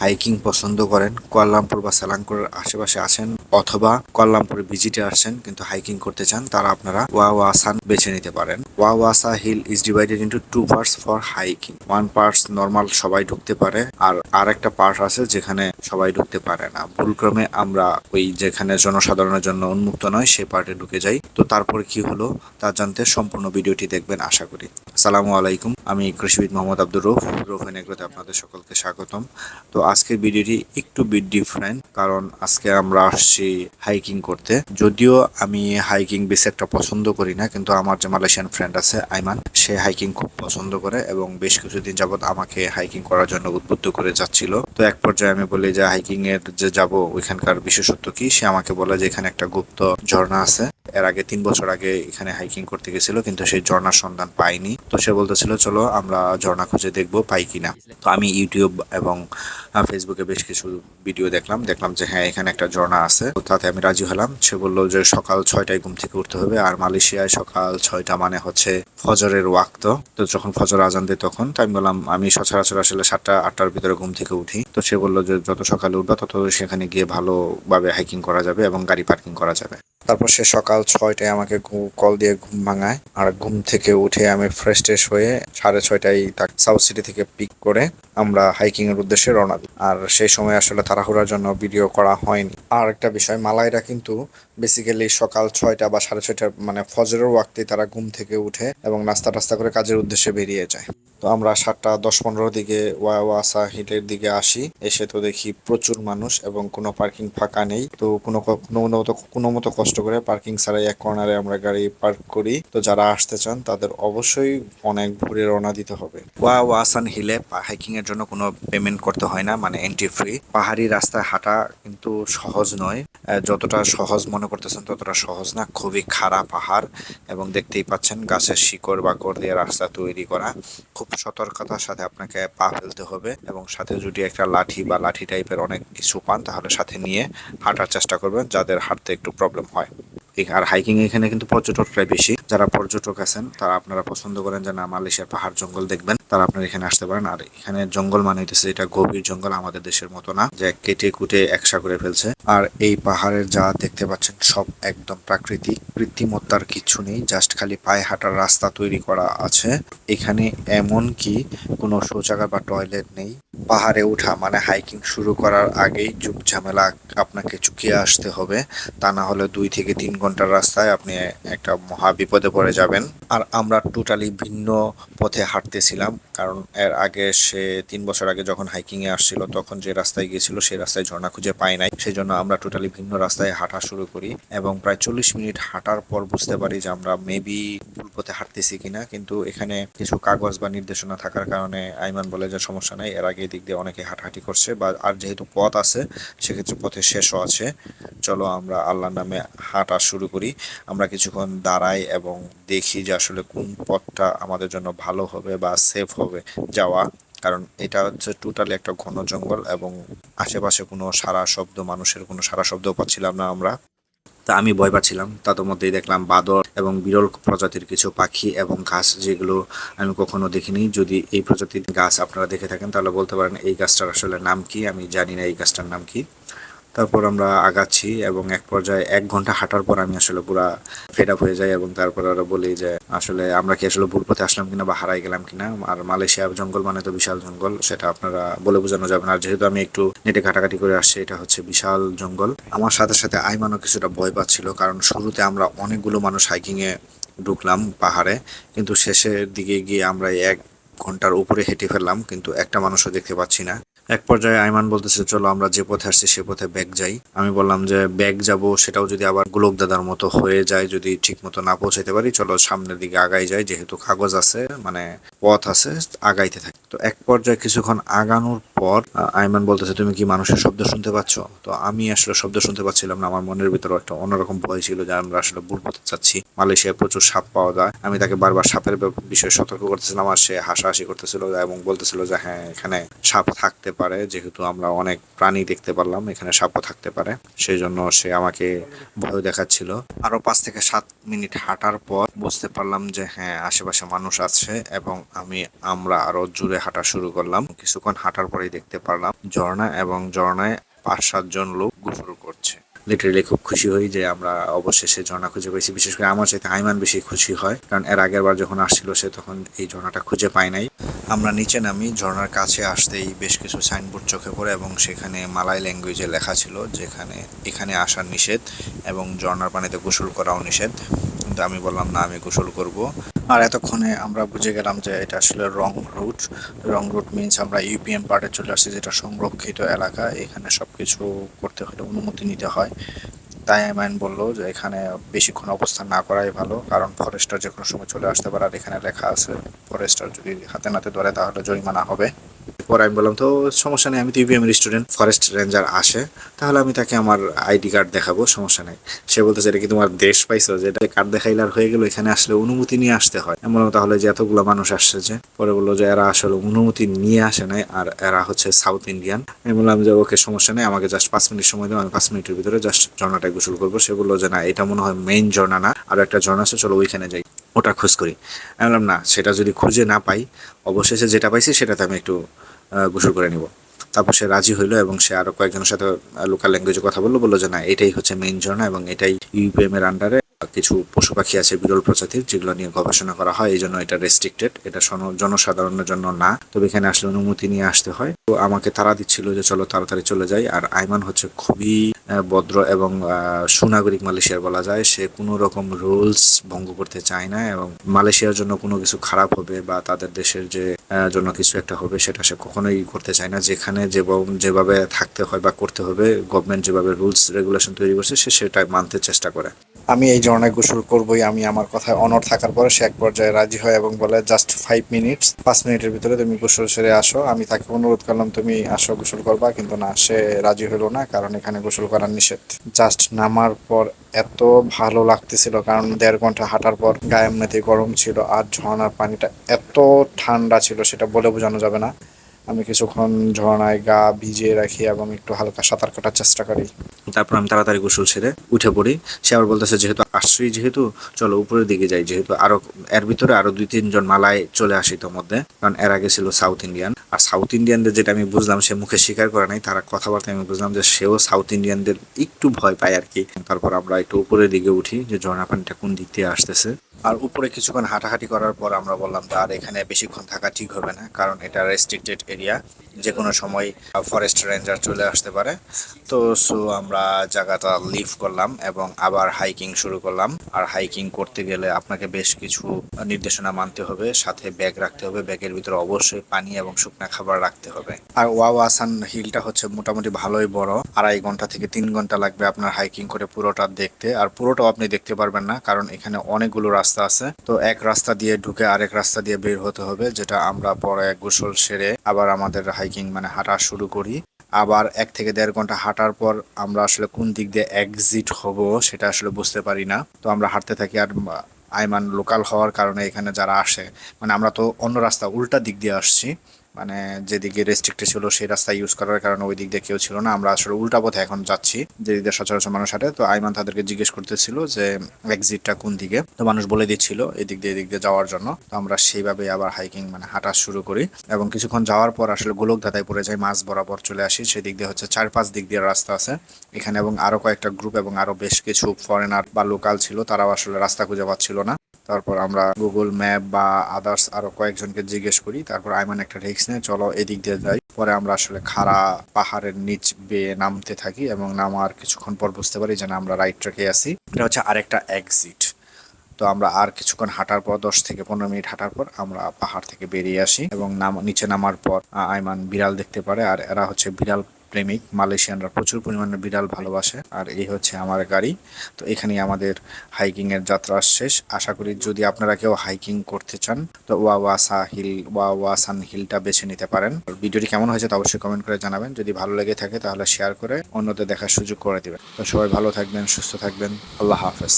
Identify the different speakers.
Speaker 1: Hiking পছন্দ করেন, Kuala Lumpur বা সালাঙ্কুরের আশেপাশে আছেন অথবা কুয়ালালামপুরে ভিজিটে আসছেন কিন্তু হাইকিং করতে চান, তারা আপনারা ওয়াওয়াসান বেছে নিতে পারেন। Wawasan hill is divided into two parts for hiking one parts normal সবাই ঢুকতে পারে আর আর একটা পার্ট আছে যেখানে সবাই ঢুকতে পারে না। ভুলক্রমে আমরা ওই যেখানে জনসাধারণের জন্য উন্মুক্ত নয় সেই পার্টে ঢুকে যাই। তো তারপর কি হলো তা জানতে সম্পূর্ণ ভিডিওটি দেখবেন, আশা করি। সালামু আলাইকুম। আমি কৃষিবিদ মোহাম্মদ আব্দুর রৌফ রৌফেন এগ্রোতে আপনাদের সকলকে স্বাগতম। তো আজকের ভিডিওটি একটু বিট ডিফারেন্ট কারণ আজকে আমরা আসছি হাইকিং করতে। যদিও আমি হাইকিং বেশি একটা পছন্দ করি না, কিন্তু আমার যে মালয়েশিয়ান ফ্রেন্ড আছে আইমান সে হাইকিং খুব পছন্দ করে এবং বেশ কিছুদিন যাবত আমাকে হাইকিং করার জন্য উদ্বুদ্ধ করে যাচ্ছিল। তো এক পর্যায়ে আমি বলি যে হাইকিং এর যে যাব, ওইখানকার বিশেষত্ব কি? সে আমাকে বলে যে এখানে একটা গুপ্ত ঝর্ণা আছে। এর আগে তিন বছর আগে এখানে হাইকিং করতে গেছিল, কিন্তু সেই ঝর্ণার সন্ধান পাইনি তো সে বলতেছিল, চলো, আমরা ঝর্ণা খুঁজে দেখব, পাই কিনা? তো আমি ইউটিউব এবং ফেসবুকে বেশ কিছু ভিডিও দেখলাম। দেখলাম যে হ্যাঁ এখানে একটা ঝর্ণা আছে। তো তাতে আমি রাজি হলাম। সে বলল যে, সকাল ছয়টায় ঘুম থেকে উঠতে হবে। আর মালয়েশিয়ায় সকাল ছয়টা মানে হচ্ছে ফজরের ওয়াক্ত। তো যখন ফজর আজান দেয় তখন, তো আমি বললাম, আমি সচরাচর আসলে সাতটা, আটটার ভিতরে ঘুম থেকে উঠি। তো সে বলল যে, যত সকালে উঠবা, তত সেখানে গিয়ে ভালোভাবে হাইকিং করা যাবে এবং গাড়ি পার্কিং করা যাবে। তারপর সে সকাল ছয়টায় আমাকে কল দিয়ে ঘুম ভাঙায়। আর ঘুম থেকে উঠে আমি ফ্রেশ ট্রেশ হয়ে সাড়ে ছয়টায় সাউথ সিটি থেকে পিক করে আমরা হাইকিং এর উদ্দেশ্যে রওনা দিই। আর সেই সময় আসলে তাড়াহুড়ার জন্য ভিডিও করা হয়নি। আর একটা বিষয়, মালাইরা কিন্তু বেসিক্যালি সকাল ছয়টা বা সাড়ে ছয়টা মানে ফজরের ওয়াক্তে তারা ঘুম থেকে উঠে এবং নাস্তা টাস্তা করে কাজের উদ্দেশ্যে বেরিয়ে যায়। তো আমরা সাতটা দশ পনেরো দিকে ওয়াওয়াসা হিলের দিকে আসি। এসে তো দেখি প্রচুর মানুষ এবং কোনো পার্কিং ফাঁকা নেই। তো কোনো কোনো মতো কোনো মতো কষ্ট করে পার্কিং ছাড়াই এক কর্নারে আমরা গাড়ি পার্ক করি। তো যারা আসতে চান তাদের অবশ্যই অনেক ঘুরে রওনা দিতে হবে। ওয়াওয়াসান হিলে হাইকিং এর জন্য কোনো পেমেন্ট করতে হয় না মানে এন্ট্রি ফ্রি পাহাড়ি রাস্তায় হাঁটা কিন্তু সহজ নয়। যতটা সহজ মনে করতেছেন ততটা সহজ না, খুবই খাড়া পাহাড় এবং দেখতেই পাচ্ছেন গাছের শিকড় বা বাকড় দিয়ে রাস্তা তৈরি করা। খুব সতর্কতার সাথে আপনাকে পা ফেলতে হবে এবং সাথে যদি একটা লাঠি বা লাঠি টাইপের অনেক কিছু পান, তাহলে সাথে নিয়ে হাঁটার চেষ্টা করবেন যাদের হাঁটতে একটু প্রবলেম হয়। আর হাইকিং এখানে কিন্তু পর্যটকরাই বেশি। যারা পর্যটক আছেন, তারা আপনারা পছন্দ করেন যে না, মালয়েশিয়ার পাহাড় জঙ্গল দেখবেন, তারা আপনারা এখানে আসতে পারেন। আর এখানে জঙ্গল মানে হইতেছে এটা গভীর জঙ্গল, আমাদের দেশের মতো না, যে কেটে কুটে একসা করে ফেলছে। আর এই পাহাড়ের যা দেখতে পাচ্ছেন, সব একদম প্রাকৃতিক কৃত্রিমত্তার কিছু নেই জাস্ট খালি পায়ে হাঁটার রাস্তা তৈরি করা আছে। এখানে এমন কি কোনো শৌচাগার বা টয়লেট নেই। পাহাড়ে ওঠা মানে হাইকিং শুরু করার আগেই যুগ ঝামেলা আপনাকে চুকিয়ে আসতে হবে। তা না হলে দুই থেকে তিন ঘণ্টার রাস্তায় আপনি একটা মহা বিপদে পড়ে যাবেন। আর আমরা টোটালি ভিন্ন পথে হাঁটতেছিলাম, কারণ এর আগে সে তিন বছর আগে যখন হাইকিংয়ে আসছিল, তখন যে রাস্তায় গিয়েছিল সেই রাস্তায় ঝর্ণা খুঁজে পাই নাই। সেই জন্য আমরা টোটালি ভিন্ন রাস্তায় হাঁটা শুরু করি এবং প্রায় চল্লিশ মিনিট হাঁটার পর বুঝতে পারি যে আমরা মেবি ভুল পথে হাঁটতেছি কিনা। কিন্তু এখানে কিছু কাগজ বা নির্দেশনা থাকার কারণে আইমান বলে যে সমস্যা নাই, এর আগে এদিক দিয়ে অনেকে হাঁটাহাঁটি করছে বা আর যেহেতু পথ আছে, সেক্ষেত্রে পথে শেষও আছে। চলো আমরা আল্লাহর নামে হাঁটা শুরু করি। আমরা কিছুক্ষণ দাঁড়াই এবং দেখি যে আসলে কোন পথটা আমাদের জন্য ভালো হবে বা সেফ হবে যাওয়া। কারণ এটা হচ্ছে টোটালি একটা ঘন জঙ্গল এবং আশেপাশে কোনো সারা শব্দ, মানুষের কোনো সারা শব্দও পাচ্ছিলাম না আমরা। তা আমি ভয় পাচ্ছিলাম। তাদের মধ্যেই দেখলাম বাদর এবং বিরল প্রজাতির কিছু পাখি এবং ঘাস যেগুলো আমি কখনো দেখিনি। যদি এই প্রজাতির গাছ আপনারা দেখে থাকেন, তাহলে বলতে পারেন এই গাছটার আসলে নাম কি? আমি জানি না এই গাছটার নাম কি। তারপর আমরা আগাচ্ছি এবং এক পর্যায়ে এক ঘণ্টা হাঁটার পর আমি আসলে পুরা ফেড আপ হয়ে যাই এবং তারপর ওরা বলি যে, আসলে আমরা কি আসলে ভুল পথে আসলাম কিনা বা হারাই গেলাম কিনা? আর মালয়েশিয়া জঙ্গল মানে তো বিশাল জঙ্গল, সেটা আপনারা বলে বোঝানো যাবে না। আর যেহেতু আমি একটু নেটে ঘাটাঘাটি করে আসছি, এটা হচ্ছে বিশাল জঙ্গল। আমার সাথে সাথে আইমানও কিছুটা ভয় পাচ্ছিল, কারণ শুরুতে আমরা অনেকগুলো মানুষ হাইকিং এ ঢুকলাম পাহাড়ে, কিন্তু শেষের দিকে গিয়ে আমরা এক ঘণ্টার উপরে হেঁটে ফেললাম, কিন্তু একটা মানুষও দেখতে পাচ্ছি না। এক পর্যায়ে আইমান বলতেছে, চলো আমরা যে পথে আসছি সে পথে ব্যাগ যাই। আমি বললাম যে, ব্যাগ যাব, সেটাও যদি আবার গোলক দাদার মতো হয়ে যায়, যদি ঠিক মতো না পৌঁছাইতে পারি, চলো সামনের দিকে আগাই যাই, যেহেতু কাগজ আছে মানে পথ আছে, আগাইতে থাকে। তো এক পর্যায়ে কিছুক্ষণ আগানোর পর আইমান বলতেছে, তুমি কি মানুষের শব্দ শুনতে পাচ্ছ? তো আমি আসলে শব্দ শুনতে পাচ্ছিলাম না। আমার মনের ভিতরে একটা অন্যরকম ভয় ছিল যে আমরা আসলে ভুল পথে চাচ্ছি মালয়েশিয়ায় প্রচুর সাপ পাওয়া যায়। আমি তাকে বারবার সাপের বিষয়ে সতর্ক করতেছিলাম আর সে হাসাহাসি করতেছিল এবং বলতেছিল যে হ্যাঁ এখানে সাপ থাকতে পারে। যেহেতু আমরা অনেক প্রাণী দেখতে পারলাম, এখানে সাপও থাকতে পারে। সেই জন্য সে আমাকে ভয় দেখাচ্ছিল। আরও পাঁচ থেকে সাত মিনিট হাঁটার পর বুঝতে পারলাম যে হ্যাঁ আশেপাশে মানুষ আছে এবং আমি, আমরা আরও জোরে হাঁটা শুরু করলাম। কিছুক্ষণ হাঁটার পরেই দেখতে পারলাম। ঝর্ণা এবং ঝর্ণায় পাঁচ সাতজন লোক গোসল করছে। লিটারেলি খুব খুশি হই যে আমরা অবশেষে ঝর্ণা খুঁজে পেয়েছি। বিশেষ করে আমার সাথে আইমান বেশি খুশি হয়। কারণ এর আগের বার যখন আসছিল সে তখন এই ঝর্ণাটা খুঁজে পায় নাই। আমরা নিচে নামি, ঝর্ণার কাছে আসতেই বেশ কিছু সাইনবোর্ড চোখে পড়ে এবং সেখানে মালাই ল্যাঙ্গুয়েজে লেখা ছিল, যেখানে এখানে আসার নিষেধ এবং ঝর্ণার পানিতে গোসল করাও নিষেধ। কিন্তু আমি বললাম, না, আমি গোসল করব। আর এতক্ষণে আমরা বুঝে গেলাম যে এটা আসলে wrong route wrong route means আমরা ইউপিএম পার্টে চলে আসছি, যেটা সংরক্ষিত এলাকা। এখানে সব কিছু করতে হলে অনুমতি নিতে হয়। তাই আইন বলল যে এখানে বেশিক্ষণ অবস্থান না করাই ভালো, কারণ ফরেস্টার যে কোনো সময় চলে আসতে পারে। আর এখানে লেখা আছে ফরেস্টার যদি হাতে নাতে ধরে তাহলে জরিমানা হবে। পরে আমি বললাম, তো সমস্যা নেই, আমি তো ইউপিএম স্টুডেন্ট ফরেস্ট রেঞ্জার আসে। তাহলে আমি তাকে আমার আইডি কার্ড দেখাবো, সমস্যা নেই। সে বলতেছে, এটা কি তোমার দেশ পাইছো যেটা কার্ড দেখাইলে আর হয়ে গেল? এখানে আসলে অনুমতি নিয়ে আসতে হয়। আমি বললাম, তাহলে যে এতগুলো মানুষ আসছে যে? পরে বলল যে, এরা আসলে অনুমতি নিয়ে আসে নাই, আর এরা হচ্ছে সাউথ ইন্ডিয়ান আমি বললাম যে, ওকে, সমস্যা নেই, আমাকে জাস্ট পাঁচ মিনিট সময় দাও, আমি পাঁচ মিনিটের ভিতরে জাস্ট ঝর্ণাটায় গোসল করব। সে বলল যে, না, এটা মনে হয় মেইন ঝর্ণা না, আর একটা ঝর্ণা আছে, চলো ওইখানে যাই, ওটা খোঁজ করি। আমি বললাম, না, সেটা যদি খুঁজে না পাই, অবশেষে যেটা পাইছি সেটাতে আমি একটু গোসল করে নিব। তারপর সে রাজি হইল এবং সে আরও কয়েকজনের সাথে লোকাল ল্যাঙ্গুয়েজে কথা বলল বলল যে, না, এটাই হচ্ছে মেইন ঝর্ণা এবং এটাই ইউপিএম এর আন্ডারে কিছু পশু পাখি আছে বিরল প্রজাতির যেগুলো নিয়ে গবেষণা করা হয় এই জন্য এটা রেস্ট্রিক্টেড এটা জনসাধারণের জন্য না। তবে এখানে আসলে অনুমতি নিয়ে আসতে হয়। তো আমাকে তারা দিচ্ছিল যে চলো তাড়াতাড়ি চলে যাই। আর আইমান হচ্ছে খুবই ভদ্র এবং সুনাগরিক মালয়েশিয়ার বলা যায়। সে কোনো রকম রুলস ভঙ্গ করতে চায় না এবং মালয়েশিয়ার জন্য কোনো কিছু খারাপ হবে বা তাদের দেশের যে জন্য কিছু একটা হবে সেটা সে কখনোই করতে চায় না। যেখানে যেভাবে থাকতে হয় বা করতে হবে গভর্নমেন্ট যেভাবে রুলস রেগুলেশন তৈরি করছে, সে সেটাই মানতে চেষ্টা করে। আমি এই ঝর্ণায় গোসল করবই, আমি আমার কথায় অনর থাকার পরে সে এক পর্যায়ে রাজি হয় এবং বলে জাস্ট ফাইভ মিনিটস পাঁচ মিনিটের ভিতরে তুমি গোসল সেরে আসো। আমি তাকে অনুরোধ করলাম, তুমি আসো, গোসল করবা। কিন্তু না, সে রাজি হলো না, কারণ এখানে গোসল করার নিষেধ। জাস্ট নামার পর এত ভালো লাগতেছিল, কারণ দেড় ঘণ্টা হাঁটার পর গায়ে এমনিতে গরম ছিল, আর ঝর্ণার পানিটা এত ঠান্ডা ছিল, সেটা বলে বোঝানো যাবে না। আমি কিছুক্ষণ ঝর্ণায় গা ভিজিয়ে রাখি এবং একটু হালকা সাঁতার কাটার চেষ্টা করি। তারপর আমি তাড়াতাড়ি গোসল সেরে উঠে পড়ি। সে আবার বলতেছে, যেহেতু আসছি, যেহেতু চলো উপরের দিকে যাই, যেহেতু আরও, এর ভিতরে আরও দুই তিনজন মালায় চলে আসি তো মধ্যে। কারণ এর আগে ছিল সাউথ ইন্ডিয়ান আর সাউথ ইন্ডিয়ানদের যেটা আমি বুঝলাম, সে মুখে স্বীকার করে নাই, তারা কথাবার্তা আমি বুঝলাম যে সেও সাউথ ইন্ডিয়ানদের একটু ভয় পায় আর কি। তারপর আমরা একটু উপরের দিকে উঠি, যে ঝর্ণা পানিটা কোন দিক দিয়ে আসতেছে। আর উপরে কিছুক্ষণ হাঁটাহাঁটি করার পর আমরা বললাম যে, আর এখানে বেশিক্ষণ থাকা ঠিক হবে না, কারণ এটা রেস্ট্রিক্টেড এরিয়া যে কোনো সময় ফরেস্ট রেঞ্জার চলে আসতে পারে। তো সো আমরা জায়গাটা লিভ করলাম এবং আবার হাইকিং শুরু করলাম। আর হাইকিং করতে গেলে আপনাকে বেশ কিছু নির্দেশনা মানতে হবে, সাথে ব্যাগ রাখতে হবে। ব্যাগের ভিতরে অবশ্যই পানি এবং শুকনা খাবার রাখতে হবে। আর ওয়াও আসান হিলটা হচ্ছে মোটামুটি ভালোই বড়। আড়াই ঘণ্টা থেকে তিন ঘণ্টা লাগবে আপনার হাইকিং করে পুরোটা দেখতে। আর পুরোটাও আপনি দেখতে পারবেন না, কারণ এখানে অনেকগুলো রাস্তা আছে। তো এক রাস্তা দিয়ে ঢুকে আরেক রাস্তা দিয়ে বের হতে হবে, যেটা আমরা পরে গোসল সেরে আবার আমাদের হাইকিং মানে হাঁটা শুরু করি। আবার এক থেকে দেড় ঘণ্টা হাঁটার পর আমরা আসলে কোন দিক দিয়ে এক্সিট হব সেটা আসলে বুঝতে পারি না। তো আমরা হাঁটতে থাকি আর আইমান লোকাল হওয়ার কারণে এখানে যারা আসে মানে আমরা তো অন্য রাস্তা উল্টা দিক দিয়ে আসছি। মানে যেদিকে রেস্ট্রিক্টেড ছিল সেই রাস্তা ইউজ করার কারণে ওই দিক দিয়ে কেউ ছিল না। আমরা আসলে উল্টা পথে এখন যাচ্ছি, যে দিক দিয়ে সচরাচর মানুষ হাঁটে। তো আইমান তাদেরকে জিজ্ঞেস করতেছিল যে এক্সিটটা কোন দিকে? তো মানুষ বলে দিচ্ছিল এদিক দিয়ে এদিক দিয়ে যাওয়ার জন্য। তো আমরা সেইভাবে আবার হাইকিং মানে হাঁটা শুরু করি। এবং কিছুক্ষণ যাওয়ার পর আসলে গোলক ধাঁধায় পড়ে যাই, মাছ বরাবর চলে আসি। সেদিক দিয়ে হচ্ছে চার পাঁচ দিক দিয়ে রাস্তা আছে। এখানে এবং আরও কয়েকটা গ্রুপ এবং আরও বেশ কিছু ফরেনার বা লোকাল ছিল, তারাও আসলে রাস্তা খুঁজে পাচ্ছিল না। তারপর আমরা গুগল ম্যাপ বা আদার্স আরও কয়েকজনকে জিজ্ঞেস করি, তারপর আইমান একটা রিক্স নেয়, চলো এদিক দিয়ে যাই। পরে আমরা আসলে খাড়া পাহাড়ের নিচ বেয়ে নামতে থাকি এবং নামার কিছুক্ষণ পর বুঝতে পারি যে না আমরা রাইট ট্র্যাকে আছি। এটা হচ্ছে আরেকটা এক্সিট তো আমরা আর কিছুক্ষণ হাঁটার পর, দশ থেকে পনেরো মিনিট হাঁটার পর আমরা পাহাড় থেকে বেরিয়ে আসি এবং নাম, নিচে নামার পর আইমান বিড়াল দেখতে পারে আর এরা হচ্ছে বিড়াল প্রেমিক, মালয়েশিয়ানরা প্রচুর পরিমাণে বিড়াল ভালোবাসে, আর এই হচ্ছে আমার গাড়ি। তো এখানেই আমাদের হাইকিং এর যাত্রা শেষ। আশা করি যদি আপনারা কেউ হাইকিং করতে চান, তো ওয়াওয়াসা হিল ওয়াওয়াসান হিলটা বেছে নিতে পারেন। ভিডিওটি কেমন হয়েছে তা অবশ্যই কমেন্ট করে জানাবেন। যদি ভালো লেগে থাকে তাহলে শেয়ার করে অন্যদের দেখার সুযোগ করে দিবেন। তো সবাই ভালো থাকবেন, সুস্থ থাকবেন। আল্লাহ হাফেজ।